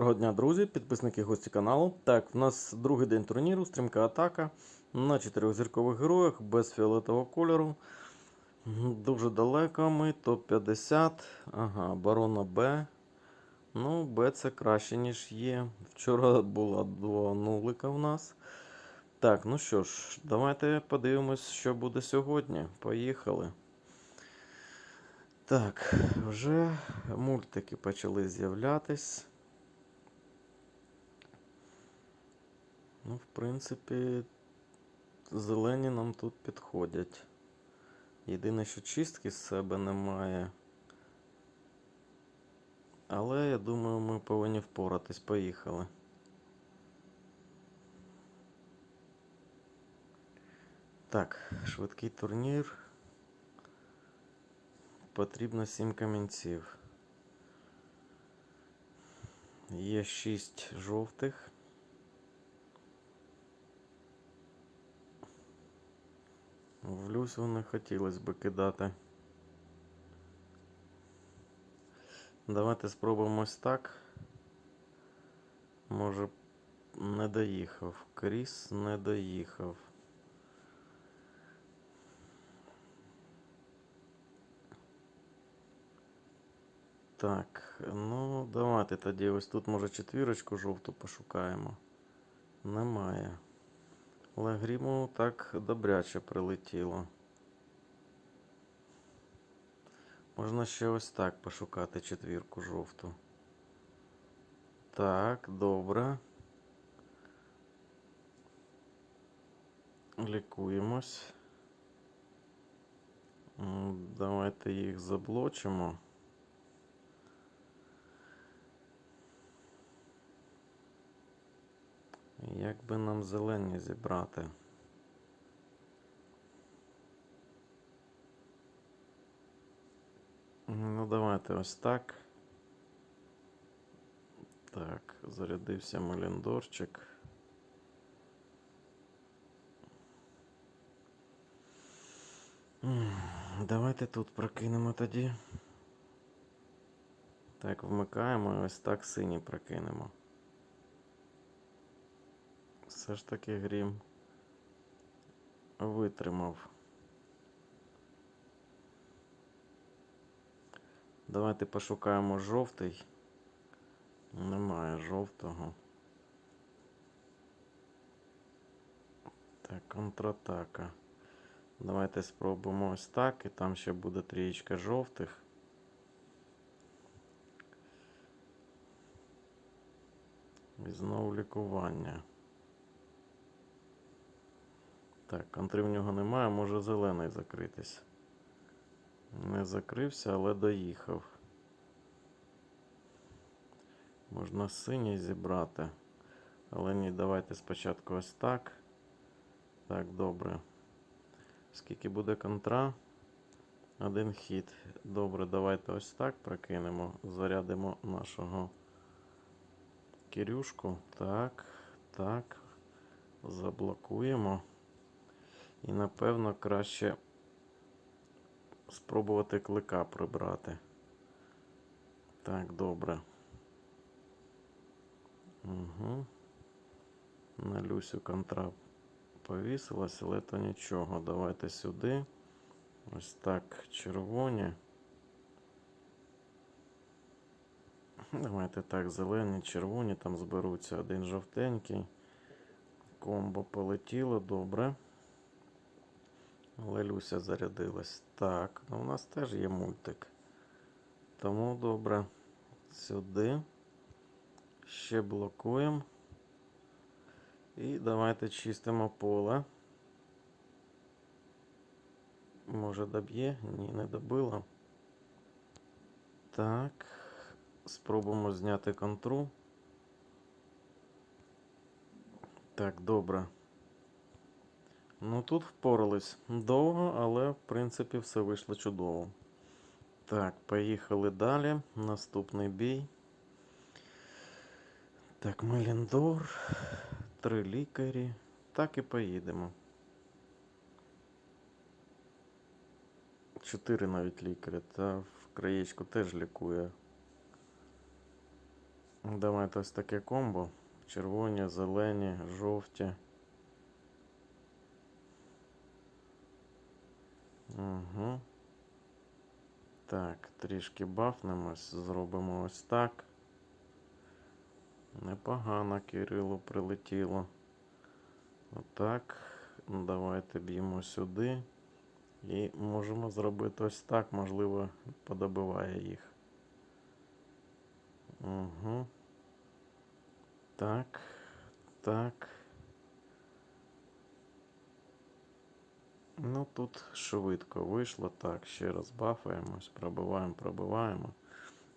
Доброго дня, друзі, підписники гості каналу. Так, в нас другий день турніру, стрімка атака на чотирьох зіркових героях без фіолетового кольору. Дуже далеко ми, топ-50. Ага, барона Б. Ну, Б це краще, ніж є. Вчора була два нулика в нас. Так, ну що ж, давайте подивимось, що буде сьогодні. Поїхали. Так, вже мультики почали з'являтись. Ну, в принципі, зелені нам тут підходять. Єдине, що чистки з себе немає. Але я думаю, ми повинні впоратись. Поїхали. Так, швидкий турнір. Потрібно 7 камінців. Є 6 жовтих. В люсю не хотілося би кидати. Давайте спробуємо ось так. Може не доїхав. Кріс не доїхав. Так, ну давайте тоді ось тут може четвірочку жовту пошукаємо. Немає. Але гріму так добряче прилетіло. Можна ще ось так пошукати четвірку жовту. Так, добре. Лікуємось. Давайте їх заблочимо. Як би нам зелені зібрати? Ну, давайте ось так. Так, зарядився Меліндорчик. М, Давайте тут прокинемо тоді. Так, вмикаємо і ось так синій прокинемо. Все ж таки грім витримав. Давайте пошукаємо жовтий. Немає жовтого. Так, контратака. Давайте спробуємо ось так, і там ще буде трієчка жовтих. І знову лікування. Так, контри в нього немає, може зелений закритись. Не закрився, але доїхав. Можна синій зібрати. Але ні, давайте спочатку ось так. Так, добре. Скільки буде контра? Один хід. Добре, давайте ось так прокинемо. Зарядимо нашого Кирюшку. Так, так. Заблокуємо. І напевно краще спробувати клика прибрати. Так, добре. Угу. На Люсю контра повісилась, але то нічого. Давайте сюди. Ось так, червоні. Давайте так, зелені, червоні, там зберуться один жовтенький. Комбо полетіло, добре. Але Люся зарядилась. Так, ну у нас теж є мультик. Тому добре. Сюди. Ще блокуємо. І давайте чистимо поле. Може доб'є? Ні, не добило. Так. Спробуємо зняти контру. Так, добре. Ну тут впорались довго, але в принципі все вийшло чудово. Так, поїхали далі. Наступний бій. Так, Меліндор. Три лікарі. Так і поїдемо. Чотири навіть лікаря. Та в краєчку теж лікує. Давайте ось таке комбо. Червоні, зелені, жовті. Угу. Так, трішки бафнемось, зробимо ось так. Непогано Кирилу прилетіло. Отак. Давайте б'ємо сюди. І можемо зробити ось так, можливо, подобиває їх. Угу. Так. Так. Ну тут швидко вийшло. Так, ще раз бафаємось, пробиваємо, пробиваємо.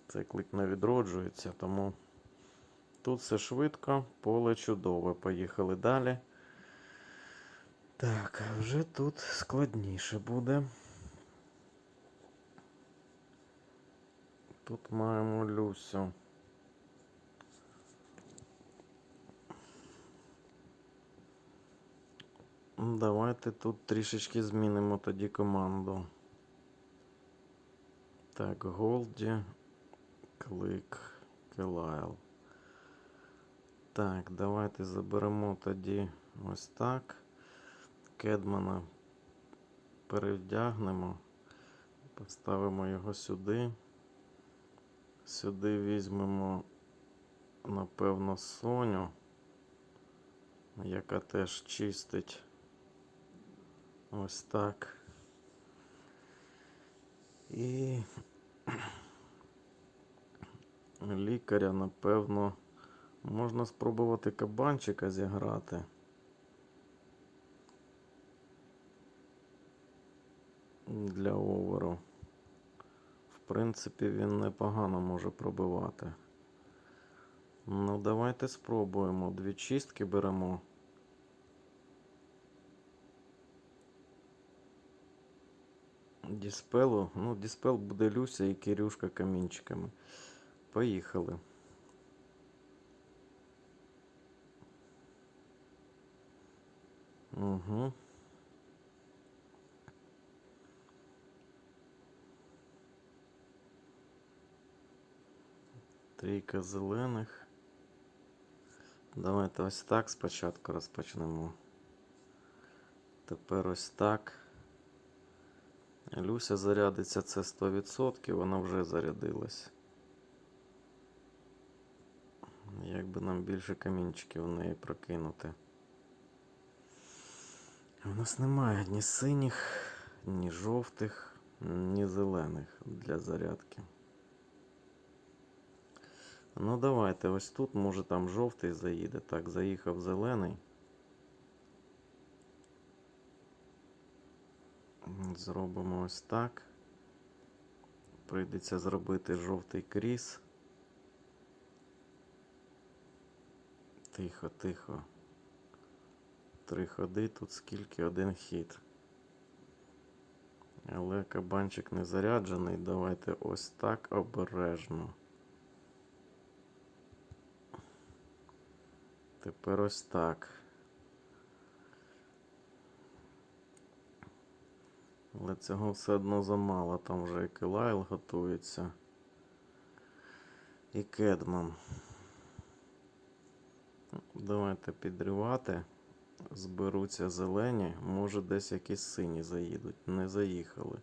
Цей клик не відроджується, тому тут все швидко, поле чудове. Поїхали далі. Так, вже тут складніше буде. Тут маємо Люсю. Давайте тут трішечки змінимо тоді команду. Так, Голді, Клик, Келайл. Так, давайте заберемо тоді ось так. Кедмана перевдягнемо. Поставимо його сюди. Сюди візьмемо, напевно, Соню, яка теж чистить. Ось так. І лікаря, напевно, можна спробувати кабанчика зіграти. Для оверу. В принципі, він непогано може пробивати. Ну, давайте спробуємо. Дві чистки беремо. Діспелу. Ну, Діспел буде Люся і Кирюшка камінчиками. Поїхали. Угу. Трійка зелених. Давайте ось так спочатку розпочнемо. Тепер ось так. Люся зарядиться це 100%, вона вже зарядилась. Як би нам більше камінчиків в неї прокинути. У нас немає ні синіх, ні жовтих, ні зелених для зарядки. Ну, давайте ось тут, може там жовтий заїде. Так, заїхав зелений. Зробимо ось так. Прийдеться зробити жовтий кріс. Тихо, тихо. Три ходи, тут скільки один хід. Але кабанчик не заряджений. Давайте ось так обережно. Тепер ось так. Але цього все одно замало. Там вже і Килайл готується. І Кедман. Давайте підривати. Зберуться зелені. Може десь якісь сині заїдуть. Не заїхали.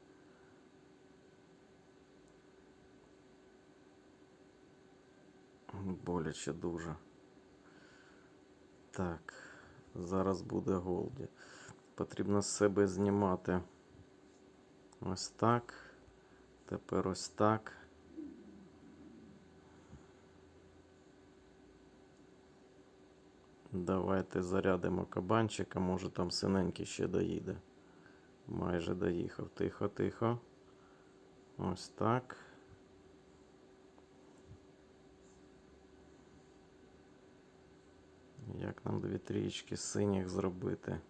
Боляче дуже. Так, зараз буде голді. Потрібно з себе знімати. Ось так. Тепер ось так. Давайте зарядимо кабанчика, може там синенький ще доїде. Майже доїхав. Тихо, тихо. Ось так. Як нам дві трієчки синіх зробити?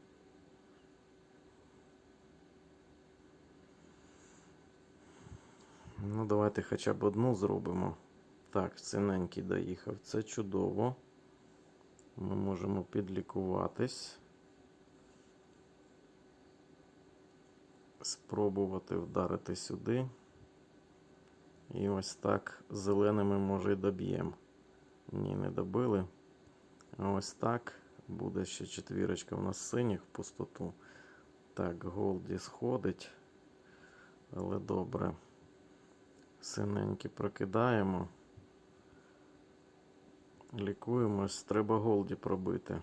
Ну, давайте хоча б одну зробимо. Так, синенький доїхав. Це чудово. Ми можемо підлікуватись. Спробувати вдарити сюди. І ось так зеленими може й доб'ємо. Ні, не добили. А Ось так. Буде ще четвірочка у нас синіх в пустоту. Так, Голді сходить. Але добре. Синенькі прокидаємо. Лікуємось. Треба Голді пробити.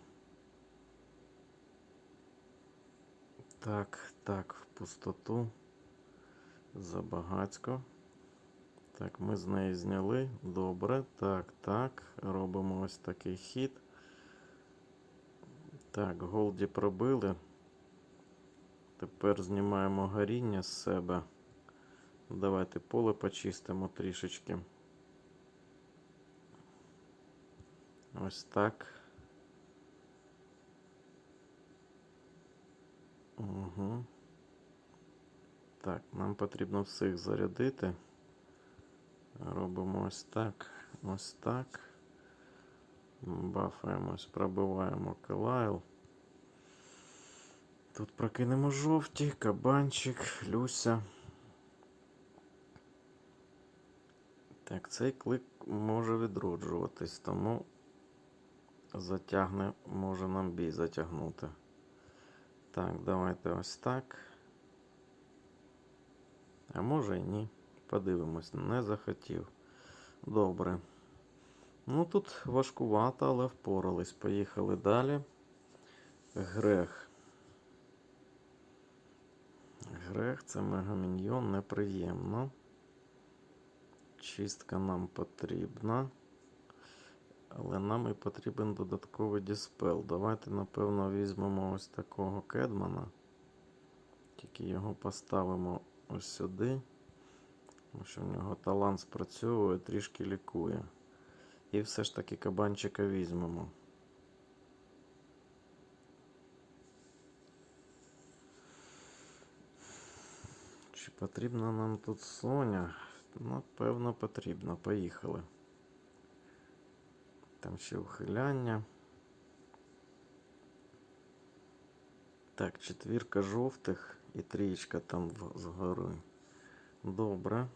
Так, так, в пустоту. Забагацько. Так, ми з неї зняли. Добре. Так, так. Робимо ось такий хід. Так, голді пробили. Тепер знімаємо горіння з себе. Давайте поле почистимо трішечки. Ось так. Угу. Так, нам потрібно всіх зарядити. Робимо ось так, ось так. Бафаємось, пробиваємо Калайл. Тут прокинемо жовті, кабанчик, Люся. Так, цей клик може відроджуватись, тому затягне, може нам бій затягнути. Так, давайте ось так. А може і ні. Подивимось, не захотів. Добре. Ну тут важкувато, але впорались. Поїхали далі. Грех. Грех це мегаміньйон, неприємно. Чистка нам потрібна. Але нам і потрібен додатковий діспел. Давайте, напевно, візьмемо ось такого кедмана. Тільки його поставимо ось сюди. Тому що в нього талант спрацьовує, трішки лікує. І все ж таки кабанчика візьмемо. Чи потрібна нам тут Соня? Напевно, потрібно. Поїхали. Там ще ухиляння. Так, четвірка жовтих і трієчка там згори. Добре.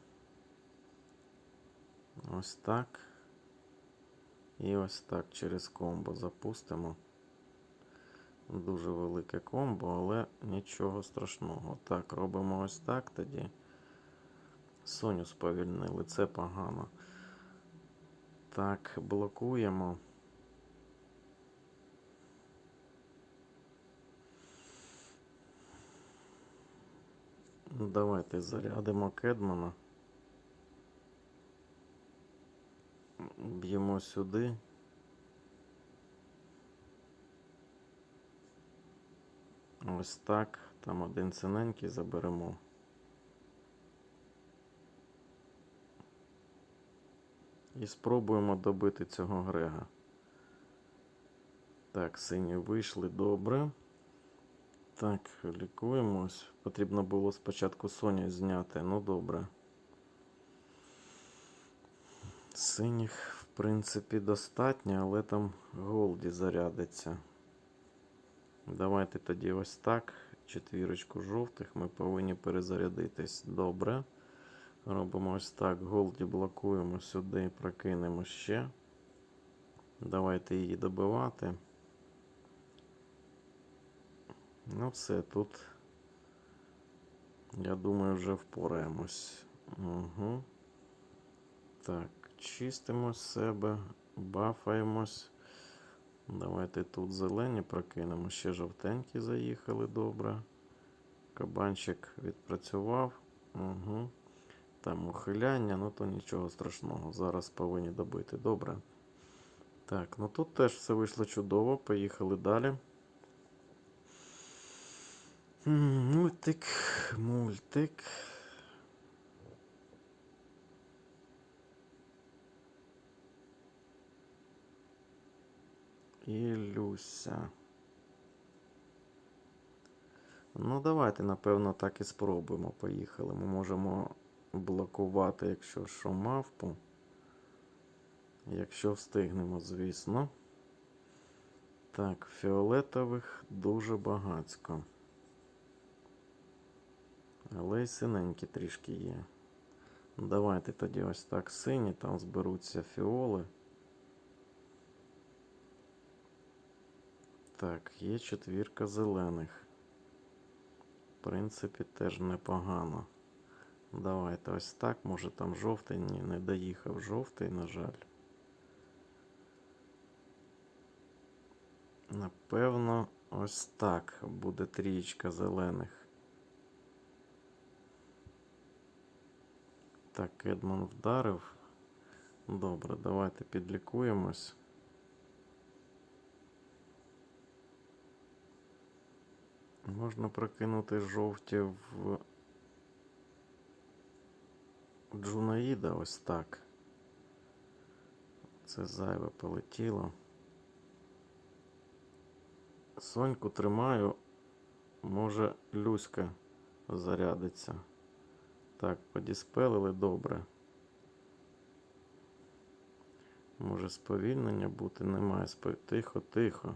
Ось так. І ось так через комбо запустимо. Дуже велике комбо, але нічого страшного. Так, робимо ось так тоді. Соню сповільнили, це погано. Так, блокуємо. Давайте зарядимо Кедмана. Б'ємо сюди. Ось так. Там один синенький заберемо. І спробуємо добити цього Грега. Так, сині вийшли добре. Так, лікуємось. Потрібно було спочатку Соню зняти. Ну добре. Синіх, в принципі, достатньо, але там голді зарядиться. Давайте тоді ось так. Четвірочку жовтих ми повинні перезарядитись. Добре. Робимо ось так. Голді блокуємо сюди, прокинемо ще. Давайте її добивати. Ну, все, тут, я думаю, вже впораємось. Угу. Так, чистимо з себе, бафаємось. Давайте тут зелені прокинемо. Ще жовтенькі заїхали добре. Кабанчик відпрацював. Угу. Там ухиляння, ну то нічого страшного. Зараз повинні добити. Добре. Так, ну тут теж все вийшло чудово. Поїхали далі. Мультик, мультик. І Люся. Ну, давайте, напевно, так і спробуємо. Поїхали. Ми можемо блокувати, якщо що мавпу. Якщо встигнемо, звісно. Так, фіолетових дуже багацько. Але й синенькі трішки є. Давайте тоді ось так сині, там зберуться фіоли. Так, є четвірка зелених. В принципі, теж непогано. Давайте ось так. Може там жовтий. Ні, не доїхав жовтий, на жаль. Напевно, ось так буде трієчка зелених. Так, Едман вдарив. Добре, давайте підлікуємось. Можна прокинути жовті в Джунаїда ось так. Це зайве полетіло. Соньку тримаю. Може, Люська зарядиться. Так, подіспелили добре. Може сповільнення бути? Немає. Тихо, тихо.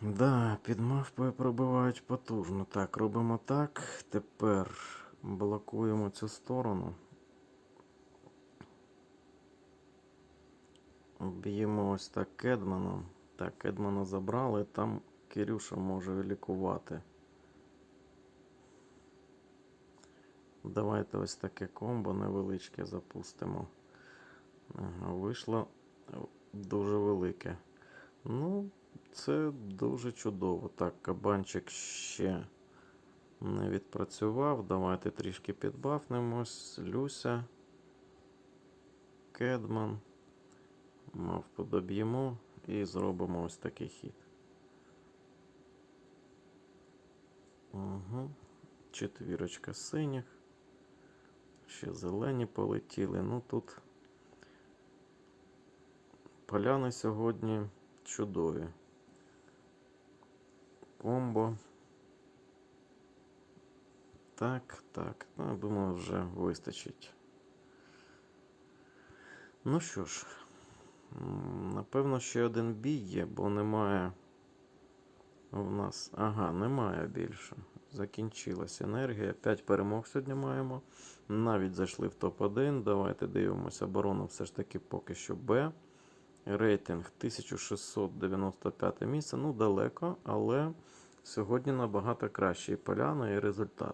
Да, під мавпою пробивають потужно. Так, робимо так. Тепер блокуємо цю сторону. Б'ємо ось так Кедманом. Так, Кедмана забрали, там Кирюша може лікувати. Давайте ось таке комбо невеличке запустимо. Вийшло дуже велике. Ну, це дуже чудово. Так, кабанчик ще не відпрацював. Давайте трішки підбафнемось. Люся. Кедман. Мавпу доб'ємо і зробимо ось такий хід. Угу. Четвірочка синіх. Ще зелені полетіли. Ну тут поляни сьогодні чудові. Комбо. Так, так. Ну, думаю, вже вистачить. Ну що ж, напевно, ще один бій є, бо немає у нас. Ага, немає більше. Закінчилась енергія. 5 перемог сьогодні маємо. Навіть зайшли в топ-1. Давайте дивимося. Оборона все ж таки поки що Б. Рейтинг 1695 місце. Ну, далеко, але сьогодні набагато кращий поляна і результат.